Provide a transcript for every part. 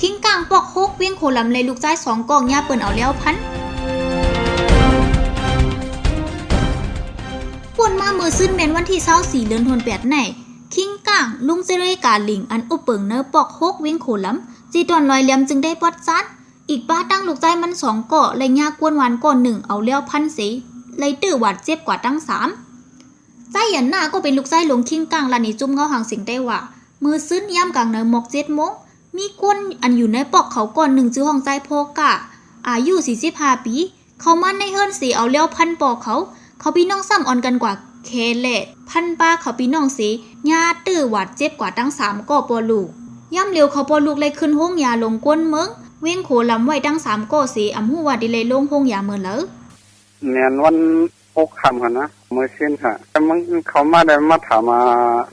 คิงกลำเลยลูกใจสองกองย่าเปิ่นเอาแล้วพันปวนมาเมื่อซึ้นแมนวันที่24เดือนธันวาคมไหนคิงก้างลุงเจเรกาหลิงอันอุปเปิงเนอปอกฮกวิ่งโขลำจีตอนลอยเลี่ยมจึงได้ปอดซัดอีกบ้าตั้งลูกใจมันสองเกาะเลยยากวนหวานก่อนหนึ่งเอาเลี้ยวพันสีเลยตื้อหวาดเจ็บกว่าตั้งสามใจหยันหน้าก็เป็นลูกใจหลวงคิงก้างลานี่จุ่มเงาหางสิงได้ว่ามือซึ้นย่ำกลางเนอหมกเจ็ดมง มีกวนอันอยู่ในปอกเขาก่อนหนึ่งจื้อห้องใจโพกะ อายุ45ปี เขามันในเฮิรนสีเอาเลี้ยวพันปอกเขา เขาพี่น้องซ้ำอ่อนกันกว่าเคเละพันป้าเขาพี่น้องสีญาตื้อหวาดเจ็บกว่าตั้งสามก่อปอลูก ย่ำเร็วเขาปอลูกเลยขึ้นห้องยาลงก้นเมืองเว้งโขลำไว้ตั้งสามก่อสีอำหูว่าดิเลยลงห้องยาเมือเลยเนียนวันหกคำค่ะนะ มือขึ้นค่ะแต่มันเขามาได้มาถามมา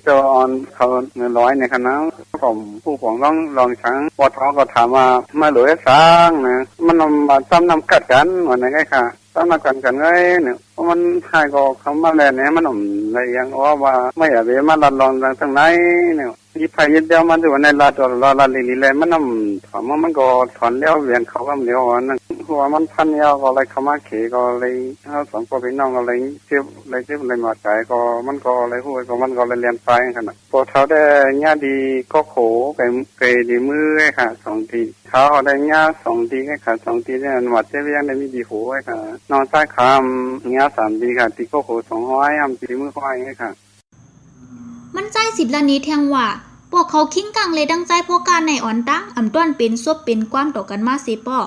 เจอออนเขาเงินร้อยในคณะผมผู้ผมต้องลองช้างปอทอก็ถามมามาหลวยสร้างนะมันนำมาซ้ำนำกัดกันวันไหนกันค่ะซ้ำนำกันกันไงเนี่ยเพราะมันให้ก็เขามาแล้วเนี่ยมันหนุ่มอะไรยังว่าว่าไม่อยากไปมาลัดลองทางไหนเนี่ยยี่พายิดเดียวมันดูในลาดลาลาลีลีเลยมันนำถามว่ามันก็ถอนเลี้ยวเวียนเขาก็เลี้ยวนั่น หัวมันพันยาวก็เลยเขามาเขก็เลยเอาสองพ่อพี่น้องก็เลยเจ็บเลยเจ็บเลยมาใจก็มันก็เลยหัวก็มันก็เลยเรียนไปขนาดพอเท้าได้ญาดีก็โขไปเกยดีมือค่ะสองทีเท้าได้ญาสองทีค่ะสองทีเนี่ยหวัดเจ็บยังได้มีดีหัวค่ะ นอนใต้คำญาสามทีค่ะตีก็โขสองห้อยยำตีมือห้อยค่ะ มันใจสิบละนี้แทงว่าพวกเขาคิงกังเลยดังใจพวกการในอ่อนตั้งอำต้วนเป็นซวบเป็นความต่อกันมาสิปอ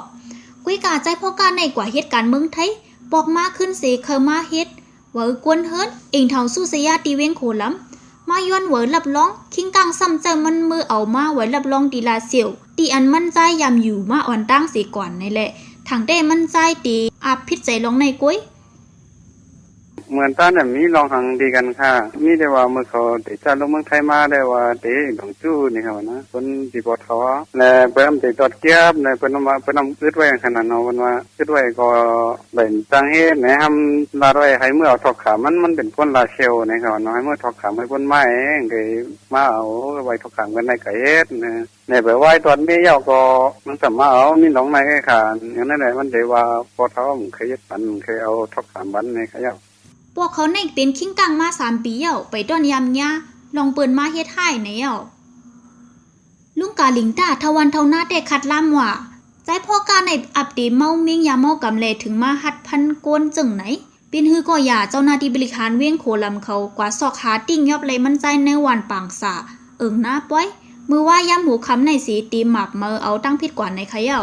กกุยกาใจพ่อการในกว่าเหตุการณ์เมืองไทยปอกมาขึ้นเสเคอมาเฮ็ดเวอกวนเฮิรนเองเท่าสู้สยาตีเว้งโขลำมาย้อนเหวอรับรอง คิงกังซ้ำเจอมันมือเอามาไว้รับรองตีลาเสี่ยวตีอันมั่นใจยำอยู่มาอ่อนตั้งเสียก่อนในแหละทางได้มั่นใจตีอาพิษใจลงในกุ้ย เหมือนตอนนั้นมีลองหังดีกันค่ะ มีได้ว่าเมื่อเขาเดจาลงเมืองไทยมาได้ว่าเดหลงจู้นี่ค่ะนะคนที่ปอทอและเพิ่มเดตอดเกียบในเพิ่นมาเพิ่นนำอึดไว้ขนาดเนาะเพิ่นว่าอึดไว้ก็เป็นจังเฮ็ดนะทำลาไว้ให้เมื่อเอาทอกขามันมันเป็นพ้นลาเชลนะครับเนาะให้เมื่อทอกขาให้พ้นไม้เองก็มาเอาไว้ทอกขากันในก็เฮ็ดนะในแบบว่าตอนนี้ยาก็มันสามารถเอามีหลงในค่ะอย่างนั้นแหละมันได้ว่าปอทอมันเคยยึดปันเคยเอาทอกขาบันในขยะ พวกเขาในเป็นคิงกังมาสามปีเย้าไปต้อนยำยาลองเปินมาเฮ็ดให้ในเย้าลุงกาหลิงตาทวันเท่าหน้าได้คัดล่ำว่าใจพ่อการในอัปเดตเมาเมียงยาเมากำเลถึงมาหัดพันโกนจึงไหนเป็นฮือก็อย่าเจ้าหน้าที่บริการเวียงโคลำเขากว่าซอกหาติ้งยอบเลยมันใจในวันปางสาเอิงหน้าป้อยมือว่ายำหูคำในสีตีหมับเมอเอาตั้งพิษกว่าในขะเย้า